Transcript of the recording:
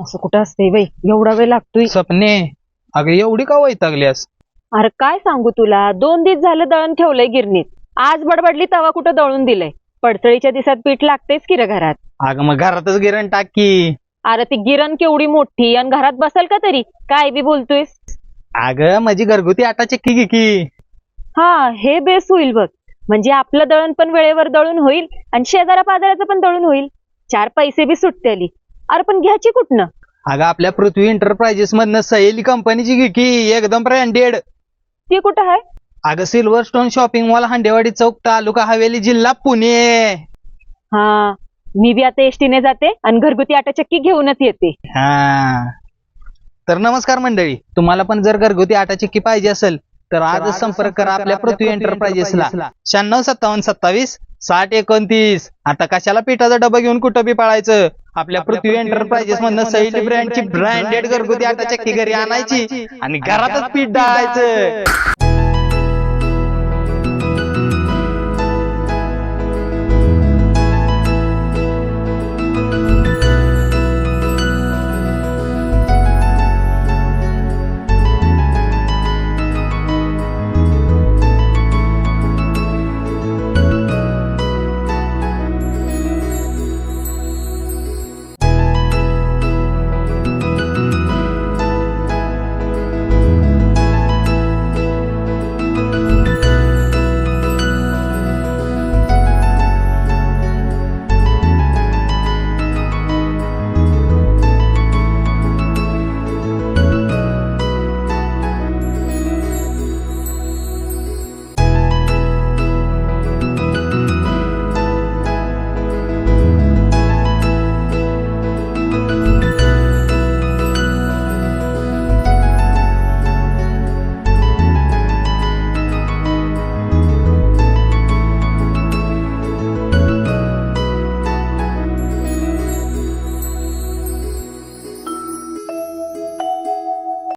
असं कुठं असते बाई? एवढा वेळ लागतोय. सपने अगं एवढी का वैतागल्यास? अरे काय सांगू तुला? दोन दिवस झालं दळण ठेवलंय गिरणीत. आज बडबडली तवा कुठं दळून दिलंय? पडतळीच्या दिवसात पीठ लागतेच की रे घरात? अगं मग घरातच गिरण टाक की. अरे ती गिरण केवढी मोठी आणि घरात बसल का तरी? काय बी बोलतोयस? अगं माझी घरगुती आटा चक्की घे की. हा हे बेस होईल बघ. म्हणजे आपलं दळण पण वेळेवर दळून होईल आणि शेजारा पाजाराचं पण दळून होईल. चार पैसे बी सुटतेली. अरे पण घ्यायची कुठनं? अगं आपल्या पृथ्वी एंटरप्राइजेस मधनं सहेली कंपनीची घे की एकदम ब्रँडेड ती कुठं आहे अगं Silver Stone shopping mall Handewadi चौक तालुका हवेली जिल्हा पुणे. हा मी बी आता एसटीने जाते आणि घरगुती आटा चक्की घेऊनच येते. हा. तर नमस्कार मंडळी तुम्हाला पण जर घरगुती आटा चिक्की पाहिजे असेल तर आजच संपर्क करा आपल्या पृथ्वी एंटरप्राइजेसला शहाण्णव सत्तावन्न सत्तावीस साठ एकोणतीस. आता कशाला पिठाचा डबा घेऊन कुठं बी पळायचं? आपल्या पृथ्वी एंटरप्राइजेस मधनं सैली ब्रँडची ब्रँडेड घरगुती आटा चक्की घरी आणायची आणि घरातच पीठ डाळायचं